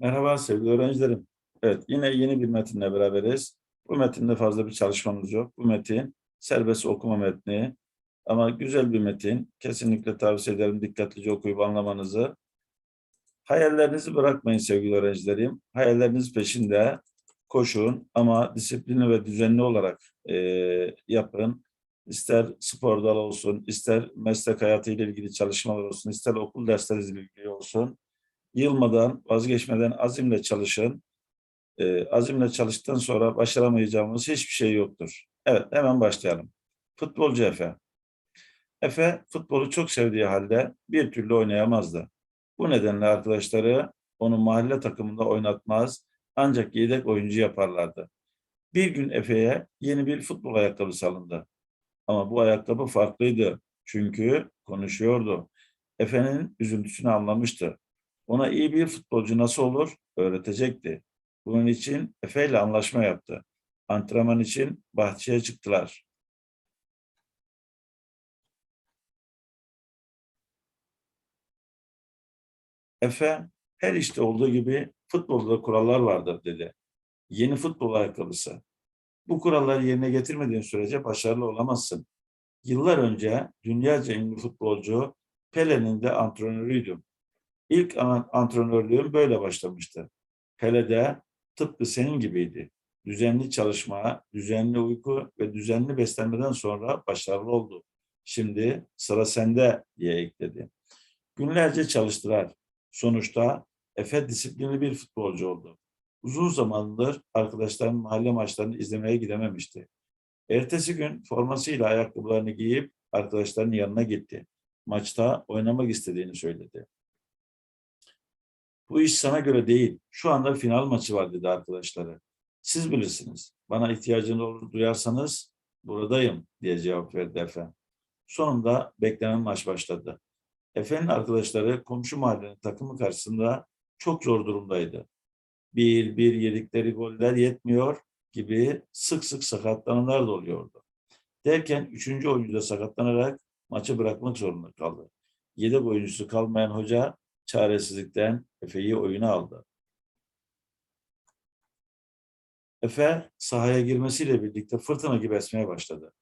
Merhaba sevgili öğrencilerim. Evet yine yeni bir metinle beraberiz. Bu metinde fazla bir çalışmamız yok. Bu metin serbest okuma metni ama güzel bir metin. Kesinlikle tavsiye ederim dikkatlice okuyup anlamanızı. Hayallerinizi bırakmayın sevgili öğrencilerim. Hayalleriniz peşinde koşun ama disiplinli ve düzenli olarak eee, yapın. İster spor dalı olsun, ister meslek hayatıyla ilgili çalışmalar olsun, ister okul dersleriyle ilgili olsun yılmadan, vazgeçmeden azimle çalışın. Ee, azimle çalıştıktan sonra başaramayacağımız hiçbir şey yoktur. Evet, hemen başlayalım. Futbolcu Efe. Efe futbolu çok sevdiği halde bir türlü oynayamazdı. Bu nedenle arkadaşları onu mahalle takımında oynatmaz, ancak yedek oyuncu yaparlardı. Bir gün Efe'ye yeni bir futbol ayakkabısı alındı. Ama bu ayakkabı farklıydı. Çünkü konuşuyordu. Efe'nin üzüntüsünü anlamıştı. Ona iyi bir futbolcu nasıl olur öğretecekti. Bunun için Efe ile anlaşma yaptı. Antrenman için bahçeye çıktılar. Efe, her işte olduğu gibi futbolda kurallar vardır dedi. Yeni futbol ayakkabısı. Bu kuralları yerine getirmediğin sürece başarılı olamazsın. Yıllar önce dünyaca ünlü futbolcu Pele'nin de antrenörüydüm. İlk an- antrenörlüğüm böyle başlamıştı. Pele de tıpkı senin gibiydi. Düzenli çalışma, düzenli uyku ve düzenli beslenmeden sonra başarılı oldu. Şimdi sıra sende diye ekledi. Günlerce çalıştılar. Sonuçta Efe disiplinli bir futbolcu oldu. Uzun zamandır arkadaşların mahalle maçlarını izlemeye gidememişti. Ertesi gün formasıyla ayakkabılarını giyip arkadaşlarının yanına gitti. Maçta oynamak istediğini söyledi. Bu iş sana göre değil. Şu anda final maçı var dedi arkadaşları. Siz bilirsiniz. Bana ihtiyacınız olur duyarsanız buradayım diye cevap verdi Efe. Sonunda beklenen maç başladı. Efe'nin arkadaşları komşu mahallenin takımı karşısında çok zor durumdaydı. Bir bir yedikleri goller yetmiyor gibi sık sık sakatlananlar da oluyordu. Derken üçüncü oyuncu da sakatlanarak maçı bırakmak zorunda kaldı. Yedek oyuncusu kalmayan hoca çaresizlikten Efe'yi oyuna aldı. Efe sahaya girmesiyle birlikte fırtına gibi esmeye başladı.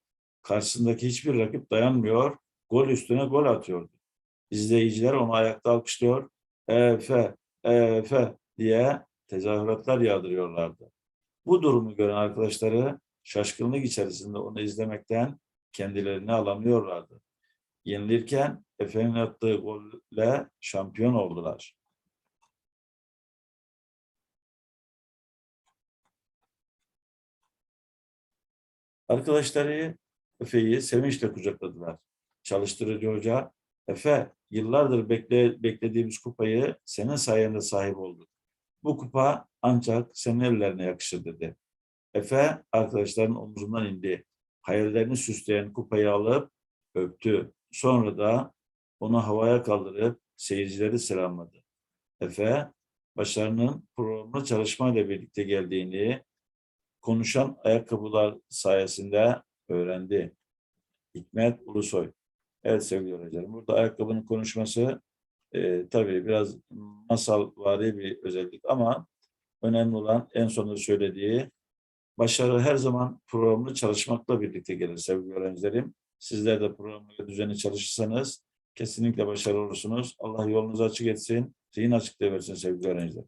Karşısındaki hiçbir rakip dayanmıyor, gol üstüne gol atıyordu. İzleyiciler onu ayakta alkışlıyor, Efe, Efe diye tezahüratlar yağdırıyorlardı. Bu durumu gören arkadaşları şaşkınlık içerisinde onu izlemekten kendilerini alamıyorlardı. Yenilirken Efe'nin attığı golle şampiyon oldular. Arkadaşları Efe'yi sevinçle kucakladılar. Çalıştırıcı hoca, Efe yıllardır bekle, beklediğimiz kupayı senin sayende sahip olduk. Bu kupa ancak senin ellerine yakışır dedi. Efe arkadaşların omzundan indi. Hayallerini süsleyen kupayı alıp öptü. Sonra da onu havaya kaldırıp seyircileri selamladı. Efe, başarının programlı çalışmayla birlikte geldiğini konuşan ayakkabılar sayesinde öğrendi. Hikmet Ulusoy. Evet sevgili öğrencilerim, burada ayakkabının konuşması e, tabii biraz masal bir özellik ama önemli olan en sonunda söylediği başarı her zaman programlı çalışmakla birlikte gelir sevgili öğrencilerim. Sizler de programlı ve düzenli çalışırsanız kesinlikle başarılı olursunuz. Allah yolunuzu açık etsin, zihin açıklığı versin sevgili öğrenciler.